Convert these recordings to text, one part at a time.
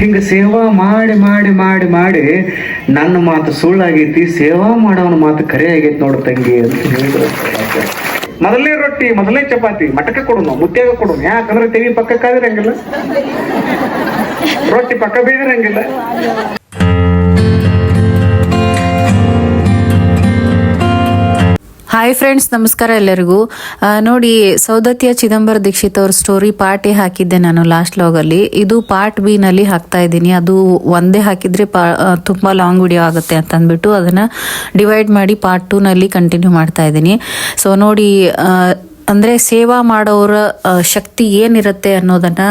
ಹಿಂಗ ಸೇವಾ ಮಾಡಿ ಮಾಡಿ ಮಾಡಿ ಮಾಡಿ ನನ್ನ ಮಾತು ಸುಳ್ಳಾಗೈತಿ, ಸೇವಾ ಮಾಡೋನ ಮಾತು ಕರೆ ಆಗೈತಿ ನೋಡು ತಂಗಿ ಅಂತ ಹೇಳಿದ್ರು. ಮೊದಲನೇ ರೊಟ್ಟಿ ಮೊದಲನೇ ಚಪಾತಿ, ಮಟಕ ಕೊಡೋನು, ಮುತ್ಯಾಗ ಕೊಡೋನು. ಯಾಕಂದ್ರೆ ತೆವಿ ಪಕ್ಕಕ್ಕಾದ್ರೆ ಹಂಗಿಲ್ಲ ರೊಟ್ಟಿ ಪಕ್ಕ ಬೀದ್ರೆ ಹಾಯ್ ಫ್ರೆಂಡ್ಸ್ ನಮಸ್ಕಾರ ಎಲ್ಲರಿಗೂ. ನೋಡಿ ಸೌದತ್ತಿಯ ಚಿದಂಬರ ದೀಕ್ಷಿತ್ ಅವ್ರ ಸ್ಟೋರಿ ಪಾರ್ಟ್ ಎ ಹಾಕಿದ್ದೆ ನಾನು ಲಾಸ್ಟ್ ಲಾಗಲ್ಲಿ ಇದು ಪಾರ್ಟ್ ಬಿ ನಲ್ಲಿ ಹಾಕ್ತಾ ಇದ್ದೀನಿ. ಅದು ಒಂದೇ ಹಾಕಿದ್ರೆ ತುಂಬಾ ಲಾಂಗ್ ವಿಡಿಯೋ ಆಗುತ್ತೆ ಅಂತ ಅಂದ್ಬಿಟ್ಟು ಅದನ್ನ ಡಿವೈಡ್ ಮಾಡಿ ಪಾರ್ಟ್ ಟೂ ನಲ್ಲಿ ಕಂಟಿನ್ಯೂ ಮಾಡ್ತಾ ಇದ್ದೀನಿ. ಸೊ ನೋಡಿ ಅಂದ್ರೆ ಸೇವಾ ಮಾಡೋರ ಶಕ್ತಿ ಏನಿರುತ್ತೆ ಅನ್ನೋದನ್ನ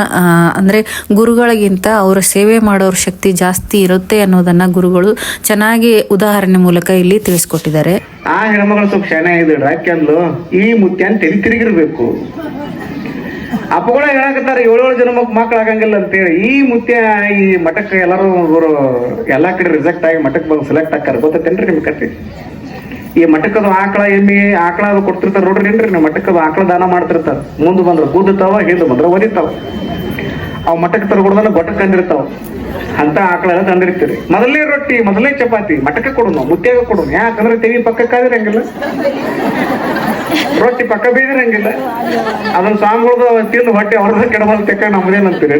ಅಂದ್ರೆ ಗುರುಗಳಿಗಿಂತ ಅವರ ಸೇವೆ ಮಾಡೋರ ಶಕ್ತಿ ಜಾಸ್ತಿ ಇರುತ್ತೆ ಅನ್ನೋದನ್ನ ಗುರುಗಳು ಚೆನ್ನಾಗಿ ಉದಾಹರಣೆ ಮೂಲಕ ಇಲ್ಲಿ ತಿಳಿಸ್ಕೊಟ್ಟಿದ್ದಾರೆ. ಆ ಹೆಣ್ಮಗಳು ಸ್ವಲ್ಪ ಶಾನೆ ಯಾಕೆಂದ್ಲು ಈ ಮುತ್ಯಾನ್ ತೆಲಿ ತಿರುಗಿರ್ಬೇಕು? ಅಪ್ಪಗಳ ಹೇಳಕತ್ತಾರ, ಏಳೇಳು ಜನ್ಮಕ್ಕೆ ಮಕ್ಳು ಆಗಂಗಿಲ್ಲ ಅಂತೇಳಿ. ಈ ಮುತ್ಯ, ಈ ಮಠಕ್ಕೆ ಎಲ್ಲರೂ ಎಲ್ಲಾ ಕಡೆ ರಿಜೆಕ್ಟ್ ಆಗಿ ಮಠಕ್ಕೆ ಬಂದು ಸೆಲೆಕ್ಟ್ ಆಕಾರ ಗೊತ್ತೇನ್ರಿ ನಿಮ್ ಕತೆ ಈ ಮಟಕದ ಆಕಳ ಎಮ್ಮಿ, ಆಕಳ ಅದು ಕೊಡ್ತಿರ್ತಾರ ನೋಡ್ರಿ ಏನ್ರಿ ನೀವು ಮಟಕದ ಆಕಳ ದಾನ ಮಾಡ್ತಿರ್ತಾರ. ಮುಂದೆ ಬಂದ್ರ ಕೂದತಾವ ಹಿಂದೆ ಬಂದ್ರ ಒದಿತಾವ ಅವ್ ತರ ತರಗೊಡ್ದಲ್ಲ ಗೊಟ್ಟ ತಂದಿರ್ತಾವ. ಅಂತ ಆಕಳೆಲ್ಲ ತಂದಿರ್ತೀರಿ. ಮೊದಲೇ ರೊಟ್ಟಿ, ಮೊದಲೇ ಚಪಾತಿ, ಮಟಕ ಕೊಡೋಣ ಮುತ್ಯಾಗ ಕೊಡುನು. ಯಾಕಂದ್ರೆ ತೆವಿ ಪಕ್ಕಕ್ಕಾದಿರಂಗಿಲ್ಲ ರೊಟ್ಟಿ ಪಕ್ಕ ಬೀದಿರಂಗಿಲ್ಲ. ಅದನ್ನ ಸ್ವಾಮಿಗಳದು ತಿಂದು ಹೊಟ್ಟೆ ಹೊಡೆದ ಕೆಡಬಲ್ ತೆಕ್ಕ ನಮ್ದೇನಂತೀರಿ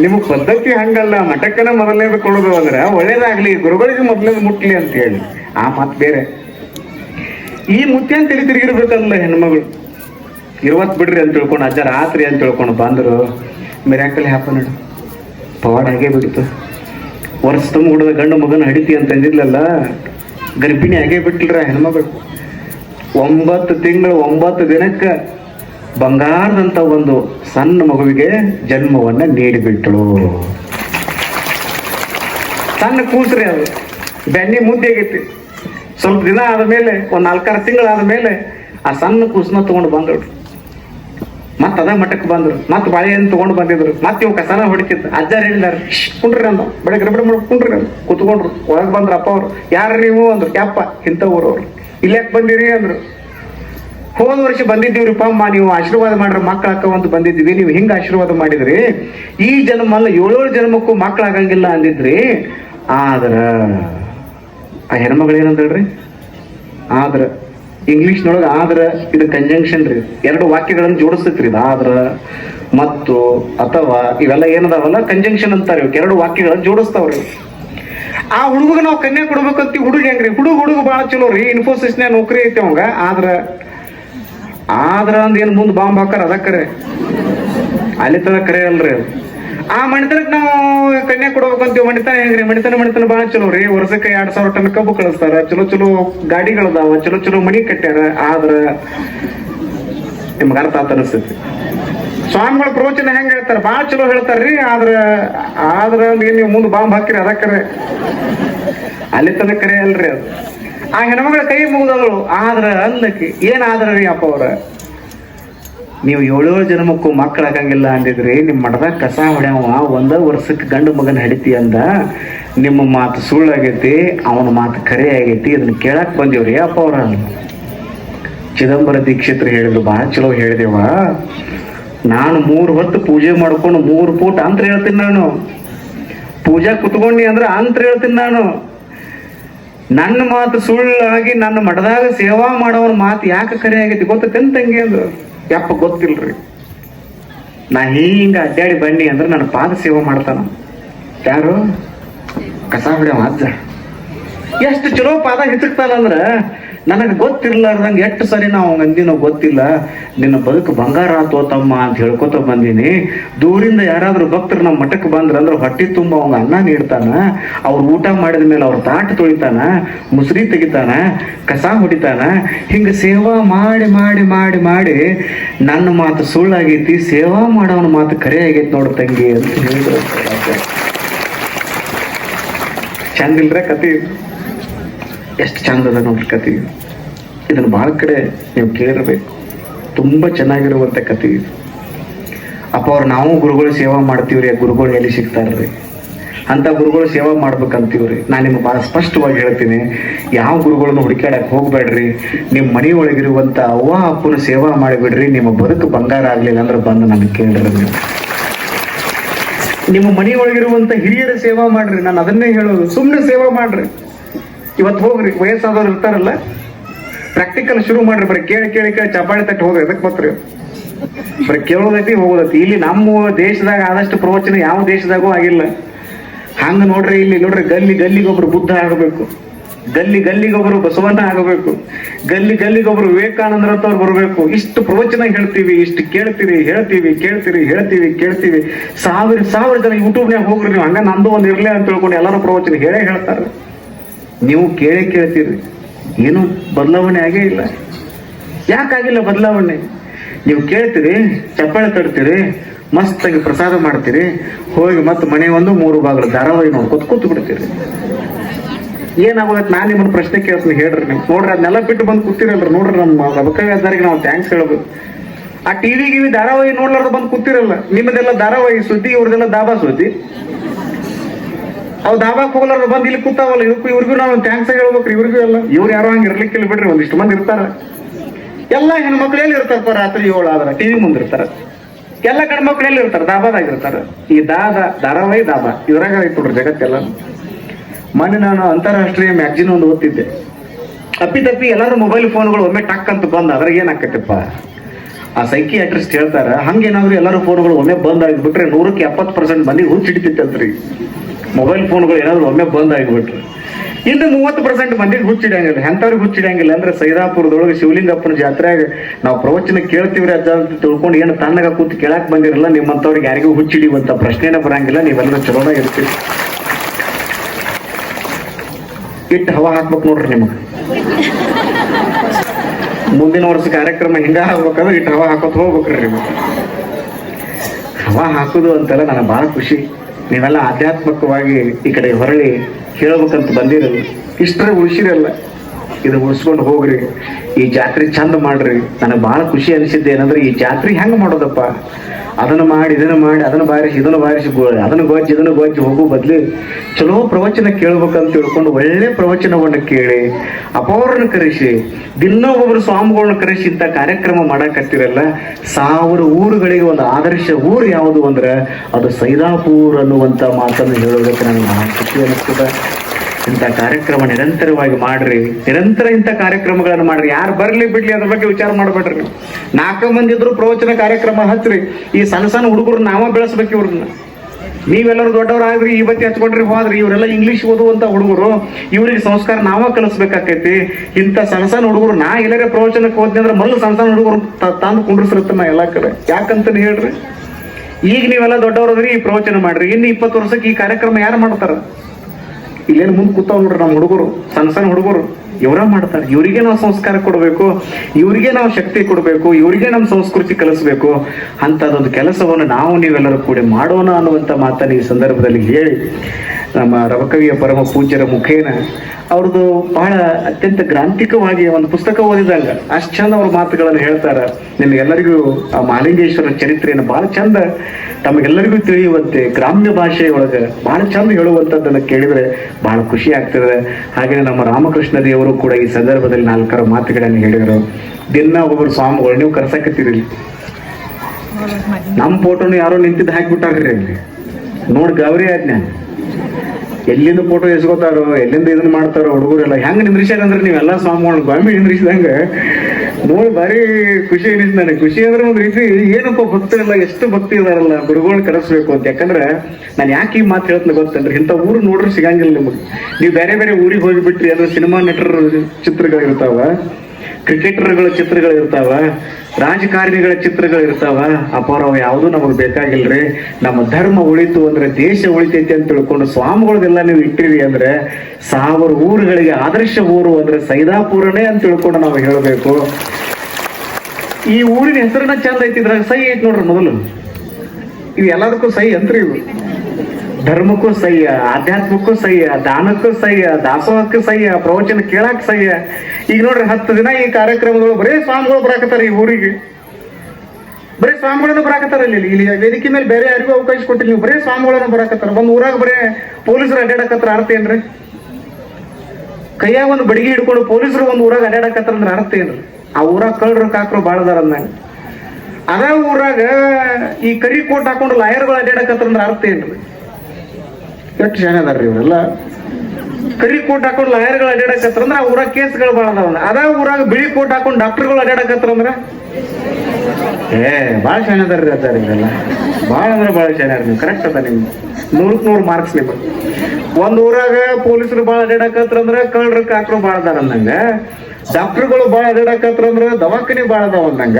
ನಿಮಗ್ ಪದ್ಧತಿ ಹಂಗಲ್ಲ, ಮಠಕ್ಕನ ಮೊದಲನೇದು ಕೊಡೋದು ಅಂದ್ರೆ ಒಳ್ಳೇದಾಗ್ಲಿ, ಗುರುಗಳಿಗೆ ಮೊದಲನೇದು ಮುಟ್ಲಿ ಅಂತ ಹೇಳಿ. ಆ ಮಾತು ಬೇರೆ. ಈ ಮುತ್ಯನ್ ತಲೆ ತಿರುಗಿರ್ಬೇಕಲ್ಲ ಹೆಣ್ಮಗಳು. ಇರುವತ್ ಬಿಡ್ರಿ ಅಂತ ತಿಳ್ಕೊಂಡು, ಅಜ್ಜ ರಾತ್ರಿ ಅಂತ ತಿಳ್ಕೊಂಡು ಬಂದ್ರು. ಮಿರಾಕಲ್ ಹ್ಯಾಪನ್ ಪವಾಡ ಹಾಗೆ ಬಿಡ್ತು. ವರ್ಷ ತುಂಬ ಹುಡುಗ ಗಂಡು ಮಗನ ಹಡಿತಿ ಅಂತ ಅಂದಿದ್ಲಲ್ಲ ಗರ್ಭಿಣಿ ಹಾಗೆ ಬಿಟ್ಟಿಲ್ರ ಹೆಣ್ಮಗಳು. ಒಂಬತ್ತು ತಿಂಗಳು, ಒಂಬತ್ತು ದಿನಕ್ಕೆ ಬಂಗಾರದಂತ ಒಂದು ಸಣ್ಣ ಮಗುವಿಗೆ ಜನ್ಮವನ್ನ ನೀಡಿಬಿಟ್ಟಳು ಸಣ್ಣ ಕೂಸ್ರಿ ಅದು. ಬೆನ್ನಿ ಮುದ್ದೆ ಆಗೈತಿ ಸ್ವಲ್ಪ ದಿನ ಆದ್ಮೇಲೆ, ಒಂದು ನಾಲ್ಕಾರು ತಿಂಗಳಾದ ಆದ್ಮೇಲೆ ಆ ಸಣ್ಣ ಕೂಸನ್ನ ತಗೊಂಡು ಬಂದಳು ಮತ್ತೆ ಅದ ಮಠಕ್ಕೆ ಬಂದ್ರು. ಮತ್ತೆ ಬಾಳೆಹಣ್ಣು ತಗೊಂಡು ಬಂದಿದ್ರು. ಮತ್ತೆ ಇವ್ ಕಸನ ಹೊಡಿತಿದ್ರು ಅಜ್ಜಾರು ಹೇಳಿದಾರ ಕುಂಡ್ರಿ ಅಂದ ಬೆಳಗ್ಗೆ ಗಡಬಡ ಮಾಡಿ ಕುಂಡ್ರಿ ಅಂದ್ರು ಕುತ್ಕೊಂಡ್ರು. ಒಳಗೆ ಬಂದ್ರ ಅಪ್ಪ ಅವರು. ಯಾರು ನೀವು? ಅಂದ್ರು. ಯಪ್ಪ, ಇಂಥ ಊರವ್ರು. ಇಲ್ಯಾಕ್ ಬಂದಿರಿ? ಅಂದ್ರು. ಹೋದ ವರ್ಷ ಬಂದಿದ್ದೀವ್ರಿಪ್ಪ ಅಮ್ಮ ನೀವು ಆಶೀರ್ವಾದ ಮಾಡ್ರ, ಮಕ್ಳು ಒಂದು ಬಂದಿದ್ವಿ ನೀವು ಹಿಂಗ ಆಶೀರ್ವಾದ ಮಾಡಿದ್ರಿ? ಈ ಜನ್ಮ ಅಲ್ಲ, ಏಳೇಳು ಜನ್ಮಕ್ಕೂ ಮಕ್ಕಳಾಗಂಗಿಲ್ಲ ಅಂದಿದ್ರಿ. ಆದ್ರ, ಆ ಹೆಣ್ಮಗಳು ಹೇಳ್ರಿ? ಆದ್ರ ಇಂಗ್ಲಿಷ್ನೊಳಗೆ ಆದ್ರ, ಇದು ಕಂಜಂಕ್ಷನ್ ರೀ. ಎರಡು ವಾಕ್ಯಗಳನ್ನು ಜೋಡಿಸ್ತೈತ್ರಿ ಇದು, ಆದ್ರ, ಮತ್ತು, ಅಥವಾ, ಇವೆಲ್ಲ ಏನದಾವಲ್ಲ ಕಂಜಂಕ್ಷನ್ ಅಂತಾರೆ. ಎರಡು ವಾಕ್ಯಗಳನ್ನು ಜೋಡಿಸ್ತಾವ್ರಿ. ಆ ಹುಡುಗ ನಾವು ಕನ್ಯಾ ಕೊಡ್ಬೇಕಂತ ಹುಡುಗ ಹೆಂಗ್ರಿ? ಹುಡುಗ ಹುಡುಗ ಬಹಳ ಚಲೋ ರೀ ಇನ್ಫೋಸಿಸ್ನ್ಯಾಗ ನೌಕರಿ ಐತೆ ಅವಂಗ. ಆದ್ರ ಆದ್ರ ಅಂದ್ ಏನ್ ಮುಂದ್ ಬಾಂಬ್ ಹಾಕಾರ ಅದಕ್ಕರೆ ಅಲ್ಲಿ ತರ ಕರೆ ಅಲ್ರಿ ಅದು. ಆ ಮಣಿತನಕ್ ನಾವು ಕನ್ಯಾ ಕೊಡ್ಬೇಕಂತೀವಿ ಮಣಿತನ ಹೆಂಗ್ರಿ? ಮಣಿತನ ಮಣಿತನ ಬಹಳ ಚಲೋ ರೀ. ವರ್ಷಕ್ಕೆ ಎರಡ್ ಸಾವಿರ ಟನ್ ಕಬ್ಬು ಕಳಿಸ್ತಾರ. ಚಲೋ ಚಲೋ ಗಾಡಿಗಳದಾವ. ಚಲೋ ಚಲೋ ಮನಿ ಕಟ್ಟ್ಯಾರ. ಆದ್ರ ನಿಮ್ಗೆ ಅರ್ಥ ಆತ ಅನಿಸ್ತೈತಿ. ಸ್ವಾಮಿಗಳ ಪ್ರವಚನ ಹೆಂಗ ಹೇಳ್ತಾರ? ಬಾಳ ಚಲೋ ಹೇಳ್ತಾರ್ರಿ ಆದ್ರ ಆದ್ರ ನೀವು ಮುಂದ್ ಬಾಂಬ್ ಹಾಕಿರಿ ಅದಕ್ಕರೆ ಅಲ್ಲಿ ತನಕ ಕರೆ ಅಲ್ರಿ ಅದು. ಆ ಹೆಣ್ಮಗಳ ಕೈ ಮುಗಿದವಳು. ಆದ್ರ ಅಲ್ಲಕ್ಕೆ ಏನ್ ಆದ್ರ ರೀ ಅಪ್ಪ ಅವ್ರ? ನೀವು ಏಳೇಳು ಜನ್ಮಕ್ಕೂ ಮಕ್ಕಳಾಗಂಗಿಲ್ಲ ಅಂದಿದ್ರಿ ನಿಮ್ಮ ಮಠದಾಗ ಕಸ ಹೊಡ್ಯಾವ, ಒಂದ ವರ್ಷಕ್ಕೆ ಗಂಡು ಮಗನ ಹಡಿತಿ ಅಂದ, ನಿಮ್ಮ ಮಾತು ಸುಳ್ಳಾಗೈತಿ, ಅವನ ಮಾತು ಕರೆ ಆಗೈತಿ ಅದನ್ನ ಕೇಳಕ್ ಬಂದೇವ್ರಿ ಅಪ್ಪ ಅವ್ರ. ಚಿದಂಬರ ದೀಕ್ಷಿತ್ರು ಹೇಳಿದ್ರು ಬಹಳ ಚಲೋ ಹೇಳಿದೇವ ನಾನು ಮೂರು ಹೊತ್ತು ಪೂಜೆ ಮಾಡ್ಕೊಂಡು ಮೂರು ಪೂಟ ಅಂತ ಹೇಳ್ತೀನಿ ನಾನು. ಪೂಜಾ ಕುತ್ಕೊಂಡಿ ಅಂದ್ರೆ ಅಂತ ಹೇಳ್ತೀನಿ ನಾನು. ನನ್ನ ಮಾತು ಸುಳ್ಳಾಗಿ ನನ್ನ ಮಠದಾಗ ಸೇವಾ ಮಾಡೋವ್ರ ಮಾತು ಯಾಕೆ ಕರೆ ಆಗೈತಿ ಗೊತ್ತೈತೇನ್ ತಂಗಿ ಅಂದ್ರು. ಯಪ್ಪ, ಗೊತ್ತಿಲ್ರಿ. ನಾ ಹಿಂಗ ಅಡ್ಡಾಡಿ ಬನ್ನಿ ಅಂದ್ರೆ ನನ್ನ ಪಾದ ಸೇವಾ ಮಾಡ್ತಾನ. ಯಾರು? ಕಸ ಬಿಡ ಅಜ್ಜ. ಎಷ್ಟು ಚಲೋ ಪಾದ ಹಿಚಕ್ತಾನಂದ್ರ ನನಗೆ ಗೊತ್ತಿರ್ಲಾರ್ದಂಗೆ ಎಷ್ಟು ಸರಿ ನಾವು ಅಂದಿನೋ ಗೊತ್ತಿಲ್ಲ. ನಿನ್ನ ಬದುಕು ಬಂಗಾರ ತೋತಮ್ಮ ಅಂತ ಹೇಳ್ಕೊತ ಬಂದೀನಿ. ದೂರಿಂದ ಯಾರಾದರೂ ಭಕ್ತರು ನಮ್ಮ ಮಠಕ್ಕೆ ಬಂದ್ರೆ ಅಂದ್ರೆ ಹೊಟ್ಟಿ ತುಂಬ ಅವಂಗ ಅನ್ನ ನೀಡ್ತಾನ. ಅವ್ರು ಊಟ ಮಾಡಿದ ಮೇಲೆ ಅವ್ರ ತಾಟ ತೊಳಿತಾನ, ಮುಸ್ರಿ ತೆಗಿತಾನ, ಕಸ ಹೊಡಿತಾನ ಹಿಂಗ ಸೇವಾ ಮಾಡಿ ಮಾಡಿ ಮಾಡಿ ಮಾಡಿ ನನ್ನ ಮಾತು ಸುಳ್ಳಾಗೈತಿ, ಸೇವಾ ಮಾಡೋನ ಮಾತು ಕರೆ ಆಗೈತಿ ನೋಡು ತಂಗಿ ಅಂತ ಹೇಳಿದ್ರು. ಚಂದ ಕತೆ ಕತಿ ಎಷ್ಟು ಚಂದ ನೋಡ್ರಿ ಕತೆ ಇದು. ಇದನ್ನು ಬಹಳ ಕಡೆ ನೀವು ಕೇಳಿರ್ಬೇಕು. ತುಂಬ ಚೆನ್ನಾಗಿರುವಂತ ಕತೆ ಇದು. ಅಪ್ಪ ಅವ್ರು, ನಾವು ಗುರುಗಳು ಸೇವಾ ಮಾಡ್ತೀವ್ರಿ ಗುರುಗಳು ಎಲ್ಲಿ ಸಿಗ್ತಾರ್ರಿ? ಅಂತ ಗುರುಗಳು ಸೇವಾ ಮಾಡ್ಬೇಕಂತೀವ್ರಿ. ನಾನು ನಿಮ್ಗೆ ಬಹಳ ಸ್ಪಷ್ಟವಾಗಿ ಹೇಳ್ತೀನಿ. ಯಾವ ಗುರುಗಳನ್ನು ಹುಡುಕಾಡಕ್ ಹೋಗ್ಬೇಡ್ರಿ. ನಿಮ್ಮ ಮನೆ ಒಳಗಿರುವಂತ ಅವ್ವ ಅಪ್ಪನ ಸೇವಾ ಮಾಡಿಬಿಡ್ರಿ. ನಿಮ್ಮ ಬದುಕು ಬಂಗಾರ ಆಗಲಿಲ್ಲ ಅಂದ್ರೆ ಬಂದು ನನಗೆ ಕೇಳಿರಿ ನೀವು ನಿಮ್ಮ ಮನೆಯೊಳಗಿರುವಂತ ಹಿರಿಯರ ಸೇವಾ ಮಾಡ್ರಿ. ನಾನು ಅದನ್ನೇ ಹೇಳೋದು. ಸುಮ್ಮನೆ ಸೇವಾ ಮಾಡ್ರಿ. ಇವತ್ತು ಹೋಗ್ರಿ, ವಯಸ್ಸಾದವ್ರು ಇರ್ತಾರಲ್ಲ? ಪ್ರಾಕ್ಟಿಕಲ್ ಶುರು ಮಾಡ್ರಿ, ಬರೀ ಕೇಳಿ ಕೇಳಿ ಕೇಳಿ ಚಪಾಳಿ ತಟ್ಟು ಹೋಗ್ರಿ, ಅದಕ್ಕೆ ಬರ್ತೀರಿ. ಬರೀ ಕೇಳೋದೈತಿ, ಹೋಗೋದೈತಿ. ಇಲ್ಲಿ ನಮ್ಮ ದೇಶದಾಗ ಆದಷ್ಟು ಪ್ರವಚನ ಯಾವ ದೇಶದಾಗೂ ಆಗಿಲ್ಲ. ಹಂಗ ನೋಡ್ರಿ, ಇಲ್ಲಿ ನೋಡ್ರಿ, ಗಲ್ಲಿ ಗಲ್ಲಿಗೊಬ್ರು ಬುದ್ಧ ಆಗಬೇಕು. ಗಲ್ಲಿ ಗಲ್ಲಿಗೊಬ್ರು ಬಸವಣ್ಣ ಆಗಬೇಕು. ಗಲ್ಲಿ ಗಲ್ಲಿಗೊಬ್ರು ವಿವೇಕಾನಂದರ ಅಂತವ್ರು ಬರಬೇಕು. ಇಷ್ಟು ಪ್ರವಚನ ಹೇಳ್ತೀವಿ, ಇಷ್ಟು ಕೇಳ್ತೀರಿ ಹೇಳ್ತೀವಿ ಕೇಳ್ತೀರಿ ಹೇಳ್ತೀವಿ, ಕೇಳ್ತೀವಿ. ಸಾವಿರ ಸಾವಿರ ಜನ ಯೂಟ್ಯೂಬ್ನಾಗ ಹೋಗ್ರಿ ನೀವು. ಹಂಗ ನಂದು ಒಂದು ಇರ್ಲಿ ಅಂತ ತಿಳ್ಕೊಂಡು ಎಲ್ಲರೂ ಪ್ರವಚನ ಹೇಳೇ ಹೇಳ್ತಾರೆ. ನೀವು ಕೇಳಿ ಕೇಳ್ತೀರಿ. ಏನು ಬದಲಾವಣೆ ಆಗೇ ಇಲ್ಲ. ಯಾಕಾಗಿಲ್ಲ ಬದಲಾವಣೆ? ನೀವು ಕೇಳ್ತೀರಿ, ಚಪ್ಪಾಳೆ ತಡ್ತೀರಿ, ಮಸ್ತಾಗಿ ಪ್ರಸಾದ ಮಾಡ್ತೀರಿ, ಹೋಗಿ ಮತ್ತೆ ಮನೆ ಒಂದು ಮೂರು ಬಾಗಿಲು ಧಾರಾವಾಹಿ ನೋಡ್ಕೊತ ಕೂತು ಬಿಡ್ತೀರಿ. ಏನಾಗುತ್ತೆ ನಾನು ನಿಮ್ಮನ್ನ ಪ್ರಶ್ನೆ ಕೇಳ್ತೀನಿ, ಹೇಳ್ರಿ ನೀವು. ನೋಡ್ರಿ, ಅದನ್ನೆಲ್ಲ ಬಿಟ್ಟು ಬಂದು ಕೂತಿರಲ್ರಿ. ನೋಡ್ರಿ ನಮ್ಮ ರಬಕವ್ಯಾದಾರಿಗೆ ನಾವು ಥ್ಯಾಂಕ್ಸ್ ಹೇಳೋದು ಆ ಟಿವಿ ಗಿವಿ ಧಾರಾವಾಹಿ ನೋಡ್ಲಾರ್ದು ಬಂದು ಕೂತಿರಲ್ಲ. ನಿಮ್ಮದೆಲ್ಲ ಧಾರಾವಾಹಿ ಸುದ್ದಿ, ಇವ್ರದೆಲ್ಲ ದಾಬಾ ಸುದ್ದಿ. ಅವ್ ದಾಬಾಕ್ ಹೋಗ್ಲಾರ್ದ ಬಂದು ಇಲ್ಲಿ ಕೂತಾವಲ್ಲ ಇವಕ್ಕೂ ಇವ್ರಿಗೂ ನಾವು ಥ್ಯಾಂಕ್ಸ್ ಹೇಳ್ಬೇಕ್ರಿ, ಇವ್ರಿಗೂ ಎಲ್ಲ. ಇವ್ರು ಯಾರೋ ಹಂಗೆ ಇರ್ಲಿಕ್ಕಿಲ್ಲ ಬಿಡ್ರಿ, ಒಂದಿಷ್ಟು ಮಂದಿ ಇರ್ತಾರ. ಎಲ್ಲ ಹೆಣ್ಮಕ್ಳು ಎಲ್ಲಿ ಇರ್ತಾರಪ್ಪ ರಾತ್ರಿ ಏಳು ಆದ್ರೆ ಟಿವಿ ಮುಂದೆ ಇರ್ತಾರ. ಎಲ್ಲ ಗಂಡ್ಮಕ್ಳು ಇರ್ತಾರ ಇರ್ತಾರ. ಈ ದಾದ, ಧಾರಾವಾಹಿ ದಾಬಾ, ಇದ್ರಾಗ ಐತ್ ಜಗತ್ತೆಲ್ಲ. ಮೊನ್ನೆ ನಾನು ಅಂತಾರಾಷ್ಟ್ರೀಯ ಮ್ಯಾಗ್ಜಿನ್ ಒಂದು ಓದ್ತಿದ್ದೆ. ತಪ್ಪಿ ಎಲ್ಲರೂ ಮೊಬೈಲ್ ಫೋನ್ಗಳು ಒಮ್ಮೆ ಟಕ್ ಅಂತ ಬಂದ, ಅದ್ರಾಗ ಏನಾಕತ್ತಪ್ಪ ಆ ಸೈಕಿಯಾಟ್ರಿಸ್ಟ್ ಹೇಳ್ತಾರ, ಹಂಗೇನಾದ್ರು ಎಲ್ಲರೂ ಫೋನ್ಗಳು ಒಮ್ಮೆ ಬಂದ್ ಆಗಿಬಿಟ್ರೆ ನೂರಕ್ಕೆ ಎಪ್ಪತ್ತು ಪರ್ಸೆಂಟ್ ಮಂದಿ ಹುಚ್ಚ ಹಿಡಿತಿತ್ತಂತ್ರಿ. ಮೊಬೈಲ್ ಫೋನ್ಗಳು ಏನಾದರೂ ಒಮ್ಮೆ ಬಂದ್ ಇನ್ನು ಮೂವತ್ತು ಪರ್ಸೆಂಟ್ ಮಂದಿಗೆ ಹುಚ್ಚಿಡಂಗಿಲ್ಲ. ಎಂಥವ್ರಿಗೆ ಹುಚ್ಚಿಡಂಗಿಲ್ಲ. ಅಂದ್ರೆ ಸೈದಾಪುರದೊಳಗೆ ಶಿವಲಿಂಗಪ್ಪನ ಜಾತ್ರೆಯಾಗ ನಾವು ಪ್ರವಚನ ಕೇಳ್ತೀವ್ರಿ ಅಜ್ಜ ಅಂತ ತಿಳ್ಕೊಂಡು ಏನು ತಣ್ಣಗ ಕೂತು ಕೇಳಕ್ ಬಂದಿರಲ್ಲ, ನಿಮ್ಮಂಥವ್ರಿಗೆ ಯಾರಿಗೂ ಹುಚ್ಚಿಡಿಯುವಂತ ಪ್ರಶ್ನೆನೇ ಬರಂಗಿಲ್ಲ. ನೀವೆಲ್ಲರೂ ಚಲೋನ ಇರ್ತೀರಿ. ಇಟ್ಟು ಹವಾ ಹಾಕ್ಬೇಕು ನೋಡ್ರಿ ನಿಮಗೆ. ಮುಂದಿನ ವರ್ಷ ಕಾರ್ಯಕ್ರಮ ಹಿಂಗ ಹಾಕ್ಬೇಕಾದ್ರೆ ಇಟ್ಟು ಹವಾ ಹಾಕೋತ ಹೋಗ್ಬೇಕ್ರಿ ನಿಮ್ಗೆ. ಹವಾ ಹಾಕೋದು ಅಂತೆಲ್ಲ ನನಗೆ ಬಹಳ ಖುಷಿ. ನೀವೆಲ್ಲ ಆಧ್ಯಾತ್ಮಿಕವಾಗಿ ಈ ಕಡೆ ಹೊರಳಿ ಹೇಳ್ಬೇಕಂತ ಬಂದಿರಲ್ಲ ಇಷ್ಟರ ಉಳಿಸಿರಲ್ಲ ಇದು ಉಳಿಸ್ಕೊಂಡು ಹೋಗ್ರಿ. ಈ ಜಾತ್ರೆ ಚಂದ ಮಾಡ್ರಿ. ನನಗೆ ಬಹಳ ಖುಷಿ ಅನಿಸಿದ್ದೆ. ಏನಂದ್ರೆ ಈ ಜಾತ್ರೆ ಹೆಂಗ್ ಮಾಡೋದಪ್ಪ? ಅದನ್ನ ಮಾಡಿ, ಇದನ್ನು ಮಾಡಿ, ಅದನ್ನು ಬಾರಿಸಿ, ಇದನ್ನು ಬಾರಿಸಿ ಅದನ್ನು ಗೊಜ್ಜಿ ಇದನ್ನ ಗೊಜ್ಜಿ ಹೋಗೋ ಬದ್ಲು ಚಲೋ ಪ್ರವಚನ ಕೇಳ್ಬೇಕಂತ ತಿಳ್ಕೊಂಡು ಒಳ್ಳೆ ಪ್ರವಚನವನ್ನ ಕೇಳಿ ಅಪೌರನ್ನ ಕರೆಸಿ, ದಿನ ಒಬ್ಬರು ಸ್ವಾಮಿಗಳನ್ನ ಕರೆಸಿ ಇಂಥ ಕಾರ್ಯಕ್ರಮ ಮಾಡಕತ್ತಿರಲ್ಲ, ಸಾವಿರ ಊರುಗಳಿಗೆ ಒಂದು ಆದರ್ಶ ಊರು ಯಾವುದು ಅಂದ್ರೆ ಅದು ಸೈದಾಪುರ್ ಅನ್ನುವಂಥ ಮಾತನ್ನು ಹೇಳೋದಕ್ಕೆ ನನಗೆ ಬಹಳ ಖುಷಿ ಅನಿಸ್ತದೆ. ಇಂಥ ಕಾರ್ಯಕ್ರಮ ನಿರಂತರವಾಗಿ ಮಾಡ್ರಿ. ನಿರಂತರ ಇಂಥ ಕಾರ್ಯಕ್ರಮಗಳನ್ನು ಮಾಡ್ರಿ. ಯಾರು ಬರ್ಲಿ ಬಿಡ್ಲಿ ಅದ್ರ ಬಗ್ಗೆ ವಿಚಾರ ಮಾಡಬೇಡ್ರಿ ನಾಲ್ಕು ಮಂದಿ ಇದ್ರು ಪ್ರವಚನ ಕಾರ್ಯಕ್ರಮ ಹಚ್ಚ್ರಿ. ಈ ಸಣ್ಣ ಸಣ್ಣ ಹುಡುಗರು ನಾವ ಬೆಳೆಸ್ಬೇಕು ಇವ್ರನ್ನ. ನೀವೆಲ್ಲರೂ ದೊಡ್ಡವರಾಗ್ರಿ ಬತ್ತಿ ಹಚ್ಕೊಂಡ್ರಿ ಹೋದ್ರಿ. ಇವರೆಲ್ಲ ಇಂಗ್ಲಿಷ್ ಓದುವಂತ ಹುಡುಗರು. ಇವ್ರಿಗೆ ಸಂಸ್ಕಾರ ನಾವ ಕಲಿಸ್ಬೇಕಾಕೈತಿ. ಇಂಥ ಸಣ್ಣ ಸಣ್ಣ ಹುಡುಗರು, ನಾ ಎಲ್ಲರೇ ಪ್ರವಚನಕ್ಕೆ ಹೋದ್ನಿ ಅಂದ್ರೆ ಮೊದಲು ಸಣ್ಣ ಸಣ್ಣ ಹುಡುಗರು ತಂದು ಕುಂಡ್ರಿಸಿರುತ್ತೆ ನಾ ಎಲ್ಲಾ ಕಡೆ. ಯಾಕಂತ ಹೇಳ್ರಿ? ಈಗ ನೀವೆಲ್ಲ ದೊಡ್ಡವರದ್ರಿ, ಈ ಪ್ರವಚನ ಮಾಡ್ರಿ. ಇನ್ನು ಇಪ್ಪತ್ತು ವರ್ಷಕ್ಕೆ ಈ ಕಾರ್ಯಕ್ರಮ ಯಾರು ಮಾಡ್ತಾರ? ಇಲ್ಲೇನು ಮುಂದೆ ಕೂತಾವ್ ನೋಡ್ರಿ ನಮ್ಮ ಹುಡುಗರು ಸಣ್ಣ ಸಣ್ಣ ಹುಡುಗರು. ಇವರ ಮಾಡ್ತಾರೆ. ಇವರಿಗೆ ನಾವು ಸಂಸ್ಕಾರ ಕೊಡಬೇಕು, ಇವರಿಗೆ ನಾವು ಶಕ್ತಿ ಕೊಡಬೇಕು, ಇವರಿಗೆ ನಮ್ಮ ಸಂಸ್ಕೃತಿ ಕಲಿಸ್ಬೇಕು. ಅಂತದೊಂದು ಕೆಲಸವನ್ನು ನಾವು ನೀವೆಲ್ಲರೂ ಕೂಡಿ ಮಾಡೋಣ ಅನ್ನುವಂಥ ಮಾತನ್ನು ಈ ಸಂದರ್ಭದಲ್ಲಿ ಹೇಳಿ ನಮ್ಮ ರವಕವಿಯ ಪರಮ ಪೂಜ್ಯರ ಮುಖೇನ ಅವ್ರದ್ದು ಬಹಳ ಅತ್ಯಂತ ಗ್ರಾಂಥಿಕವಾಗಿ ಒಂದು ಪುಸ್ತಕ ಓದಿದಂಗ. ಅಷ್ಟು ಚಂದ ಅವ್ರ ಮಾತುಗಳನ್ನು ಹೇಳ್ತಾರ. ನಿಮ್ಗೆಲ್ಲರಿಗೂ ಆ ಮಾಲಿಂಗೇಶ್ವರ ಚರಿತ್ರೆಯನ್ನು ಬಹಳ ಚಂದ ತಮಗೆಲ್ಲರಿಗೂ ತಿಳಿಯುವಂತೆ ಗ್ರಾಮ್ಯ ಭಾಷೆಯೊಳಗೆ ಬಹಳ ಚಂದ ಹೇಳುವಂತದ್ದನ್ನು ಕೇಳಿದ್ರೆ ಬಹಳ ಖುಷಿ ಆಗ್ತದೆ. ಹಾಗೆ ನಮ್ಮ ರಾಮಕೃಷ್ಣ ದೇವರು ಕೂಡ ಈ ಸಂದರ್ಭದಲ್ಲಿ ನಾಲ್ಕರ ಮಾತುಗಳನ್ನು ಹೇಳಿದರು. ದಿನ ಒಬ್ಬರು ಸ್ವಾಮಿಗಳು ನೀವು ಕರ್ಸಕತ್ತೀರಿ. ನಮ್ಮ ಫೋಟೋನು ಯಾರೋ ನಿಂತಿದ್ದು ಹಾಕಿಬಿಟ್ಟಾರ್ರಿ ಅಲ್ಲಿ. ನೋಡಿ ಗೌರಿ ಆಜ್ಞಾ. ಎಲ್ಲಿಂದ ಫೋಟೋ ಎಸ್ಕೋತಾರೋ, ಎಲ್ಲಿಂದ ಇದನ್ನ ಮಾಡ್ತಾರೋ ಹುಡುಗರೆಲ್ಲ, ಹೆಂಗ್ ನಿಂದ್ರಿಸ್ಯಾರ ಅಂದ್ರೆ ನೀವೆಲ್ಲ ಸ್ವಾಮಿಗಳು ಗೊಂಬೆ ನಿಂದ್ರಿಸಿದಂಗ. ನೋಡಿ ಭಾರಿ ಖುಷಿ ಅನಿಸ್ತು ನನಗೆ. ಖುಷಿ ಅಂದ್ರೆ ಒಂದ್ ರೀತಿ ಏನಪ್ಪ ಭಕ್ತರೆಲ್ಲ ಎಷ್ಟು ಭಕ್ತಿ ಇದಾರಲ್ಲ, ಗುರುಗಳನ್ನ ಕರೆಸ್ಬೇಕು ಅಂತ. ಯಾಕಂದ್ರೆ ನಾನು ಯಾಕೆ ಈ ಮಾತು ಹೇಳ್ತೀನಿ ಗೊತ್ತಂದ್ರೆ ಇಂಥ ಊರು ನೋಡ್ರಿ ಸಿಗಂಗಿಲ್ಲ ನಿಮಗೆ. ನೀವು ಬೇರೆ ಬೇರೆ ಊರಿಗೆ ಹೋಗಿಬಿಟ್ರಿ ಅಂದ್ರೆ ಸಿನಿಮಾ ನಟರ ಚಿತ್ರಗಳಿರ್ತಾವ ಕ್ರಿಕೆಟರ್ಗಳ ಚಿತ್ರಗಳು ಇರ್ತಾವ, ರಾಜಕಾರಣಿಗಳ ಚಿತ್ರಗಳು ಇರ್ತಾವ ಅಪಾರ ಅವು ಯಾವುದೂ ನಮಗೆ ಬೇಕಾಗಿಲ್ರಿ. ನಮ್ಮ ಧರ್ಮ ಉಳಿತು ಅಂದ್ರೆ ದೇಶ ಉಳಿತೈತಿ ಅಂತ ತಿಳ್ಕೊಂಡು ಸ್ವಾಮಿಗಳದೆಲ್ಲ ನೀವು ಇಟ್ಟಿರಿ ಅಂದ್ರೆ ಸಾವಿರ ಊರುಗಳಿಗೆ ಆದರ್ಶ ಊರು ಅಂದ್ರೆ ಸೈದಾಪುರನೇ ಅಂತ ತಿಳ್ಕೊಂಡು ನಾವು ಹೇಳಬೇಕು. ಈ ಊರಿನ ಹೆಸರನ್ನ ಚಂದ ಐತಿ ಇದ್ರಾಗ ಸೈ ಐತಿ ನೋಡ್ರಿ ಮೊದಲು. ಇವು ಎಲ್ಲದಕ್ಕೂ ಸೈ ಅಂತ್ರಿ ಇವು. ಧರ್ಮಕ್ಕೂ ಸಹ್ಯ, ಆಧ್ಯಾತ್ಮಕ್ಕೂ ಸಹ್ಯ, ದಾನಕ್ಕೂ ಸಹ್ಯ, ದಾಸೋಹಕ್ಕೂ ಸಹ್ಯ, ಪ್ರವಚನ ಕೇಳಕ್ ಸಹ್ಯ. ಈಗ ನೋಡ್ರಿ ಹತ್ತು ದಿನ ಈ ಕಾರ್ಯಕ್ರಮಗಳು ಬರೇ ಸ್ವಾಮಿಗಳು ಬರಾಕತ್ತಾರ ಈ ಊರಿಗೆ. ಬರೀ ಸ್ವಾಮಿಗಳನ್ನು ಬರಾಕತ್ತಾರ ಇಲ್ಲಿ ಇಲ್ಲಿ ವೇದಿಕೆ ಮೇಲೆ ಬೇರೆ ಯಾರಿಗೂ ಅವಕಾಶ ಕೊಟ್ಟಿಲ್ಲ ನೀವು. ಬರೀ ಸ್ವಾಮಿಗಳನ್ನು ಬರಾಕತ್ತಾರ. ಒಂದ್ ಊರಾಗ ಬರೇ ಪೊಲೀಸರು ಅಡ್ಡಾಡಕತ್ತಾರ ಅರ್ಥ ಏನ್ರಿ? ಕೈಯಾಗ ಒಂದು ಬಡಿಗೆ ಹಿಡ್ಕೊಂಡು ಪೊಲೀಸರು ಒಂದು ಊರಾಗ ಅಡ್ಡಾಡಕತ್ತಾರ ಅಂದ್ರೆ ಅರ್ಥ ಏನ್ರಿ? ಆ ಊರಾಗ ಕಳ್ರು ಕಾಕ್ರು ಬಾಳದಾರ ಅಂದಂಗ. ಅದ ಊರಾಗ ಈ ಕರಿ ಕೋಟ್ ಹಾಕೊಂಡು ಲಾಯರ್ಗಳು ಅಡ್ಡಾಡಕತ್ತಂದ್ರ ಅರ್ಥ ಏನ್ರಿ? ಎಷ್ಟು ಜನ ರೀ ಇವರೆಲ್ಲ? ಕರಿ ಕೋಟ್ ಹಾಕೊಂಡು ಲಾಯರ್ಗಳು ಅಡ್ಡಾಡಕತ್ತಂದ್ರ ಆ ಊರಾಗ ಕೇಸ್ಗಳು ಭಾಳ ಅದಾವ ಅದ ಊರಾಗ ಬಿಳಿ ಕೋಟ್ ಹಾಕೊಂಡು ಡಾಕ್ಟರ್ಗಳು ಅಡ್ಡಾಡಕತ್ತಂದ್ರ ಏ, ಭಾಳ ಅದಾರ ರೀ ಅದಾರ ಇವರೆಲ್ಲ. ಭಾಳ ಅಂದ್ರೆ ಭಾಳ ಜನ ಅದ ನೀವು. ಕರೆಕ್ಟ್ ಅದ ನಿಮ್ಗೆ ನೂರಕ್ಕೆ ನೂರು ಮಾರ್ಕ್ಸ್ ನಿಮ್ಮ ಒಂದ್ ಊರಾಗ ಪೊಲೀಸರು ಭಾಳ ಅಡ್ಡಾಡಕತ್ರ ಅಂದ್ರೆ ಕಳ್ಳರ ಕಾಕರು ಭಾಳ ಅದಾರ ಅಂದಂಗ. ಡಾಕ್ಟರ್ಗಳು ಬಹಳ ಅಡ್ಡಾಡಕತ್ರ ಅಂದ್ರೆ ದವಾಖಾನೆ ಭಾಳ ಅದಾವ ಅಂದಂಗ,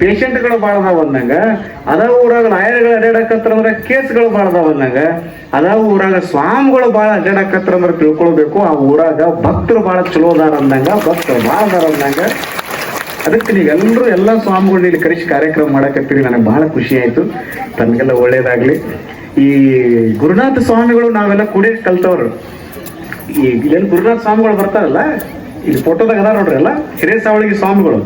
ಪೇಷಂಟ್ಗಳು ಭಾಳ ಅದಾವ ಅಂದಂಗ ಅದ ಊರಾಗ ಲಾಯರ್ಗಳು ಅಡ್ಡಾಡಕತ್ರ ಅಂದ್ರೆ ಕೇಸ್ಗಳು ಭಾಳ ಅದಾವ ಅಂದಂಗ ಅದ ಊರಾಗ ಸ್ವಾಮಿಗಳು ಭಾಳ ಅಡ್ಡಾಡಕತ್ರ ಅಂದ್ರೆ ತಿಳ್ಕೊಳ್ಬೇಕು, ಆ ಊರಾಗ ಭಕ್ತರು ಬಹಳ ಚಲೋ ಅದಾರ ಅಂದಂಗ, ಭಕ್ತರು ಭಾಳ ಅದಾರ ಅಂದಂಗ. ಅದಕ್ಕೆ ನೀವೆಲ್ಲರೂ ಎಲ್ಲ ಸ್ವಾಮಿಗಳನ್ನ ಇಲ್ಲಿ ಕರೆಸಿ ಕಾರ್ಯಕ್ರಮ ಮಾಡಕತ್ತೀರಿ, ನನಗೆ ಬಹಳ ಖುಷಿ ಆಯ್ತು. ತಮಗೆಲ್ಲ ಒಳ್ಳೇದಾಗ್ಲಿ. ಈ ಗುರುನಾಥ ಸ್ವಾಮಿಗಳು ನಾವೆಲ್ಲ ಕೂಡಿ ಕಲ್ತವ್ರು. ಈ ಗುರುನಾಥ ಸ್ವಾಮಿಗಳು ಬರ್ತಾರಲ್ಲ? ಇಲ್ಲಿ ಫೋಟೋದಾಗ ಅದಾರ ನೋಡ್ರಿ ಎಲ್ಲ. ಹಿರೇಸಾವಳಿಗೆ ಸ್ವಾಮಿಗಳು.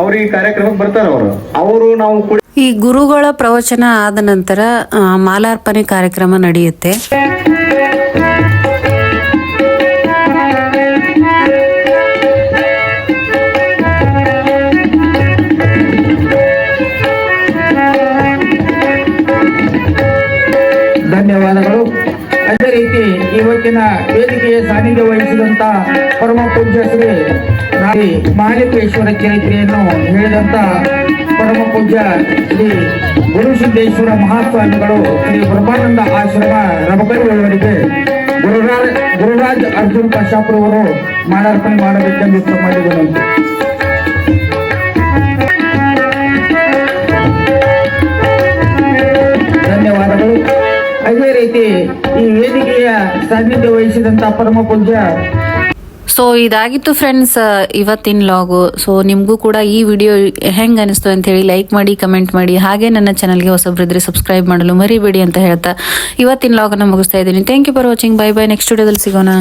ಅವ್ರು ಈ ಕಾರ್ಯಕ್ರಮಕ್ಕೆ ಬರ್ತಾರೆ ಅವರು. ಅವರು ನಾವು ಕೂಡಿ ಈ ಗುರುಗಳ ಪ್ರವಚನ ಆದ ನಂತರ ಮಾಲಾರ್ಪಣೆ ಕಾರ್ಯಕ್ರಮ ನಡೆಯುತ್ತೆ. ಧನ್ಯವಾದಗಳು. ಅದೇ ಇವತ್ತಿನ ವೇದಿಕೆಯ ಸಾನ್ನಿಧ್ಯ ವಹಿಸಿದಂತ ಪರಮ ಪೂಜ್ಯ ಶ್ರೀ ನಾಯಿ ಮಾಲಿಕೇಶ್ವರ ಚರಿತ್ರೆಯನ್ನು ಹೇಳಿದಂತ ಪರಮ ಪೂಜ್ಯ ಶ್ರೀ ಗುರುಸಿದ್ದೇಶ್ವರ ಮಹಾಸ್ವಾಮಿಗಳು ಶ್ರೀ ಬ್ರಹ್ಮಾನಂದ ಆಶ್ರಮ ರಮಕರಿಯವರಿಗೆ ಗುರುರಾಜ್ ಗುರುರಾಜ್ ಅರ್ಜುನ್ ಕಶಾಪುರವರು ಮಾಲಾರ್ಪಣೆ ಮಾಡಬೇಕೆಂದು ಮಾಡಿದರು ಧನ್ಯವಾದಗಳು. ಅದೇ ರೀತಿ ಸೊ ಇದಾಗಿತ್ತು ಫ್ರೆಂಡ್ಸ್ ಇವತ್ತಿನ ಲಾಗು ಸೊ ನಿಮಗೂ ಕೂಡ ಈ ವಿಡಿಯೋ ಹೆಂಗ್ ಅನಿಸ್ತು ಅಂತ ಹೇಳಿ ಲೈಕ್ ಮಾಡಿ ಕಮೆಂಟ್ ಮಾಡಿ, ಹಾಗೆ ನನ್ನ ಚಾನಲ್ಗೆ ಹೊಸಬ್ರಿದ್ರೆ ಸಬ್ಸ್ಕ್ರೈಬ್ ಮಾಡಲು ಮರಿಬೇಡಿ ಅಂತ ಹೇಳ್ತಾ ಇವತ್ತಿನ ಲಾಗನ್ನು ಮುಗಿಸ್ತಾ ಇದ್ದೀನಿ. Thank you for watching bye bye next ವಿಡಿಯೋದಲ್ಲಿ ಸಿಗೋಣ.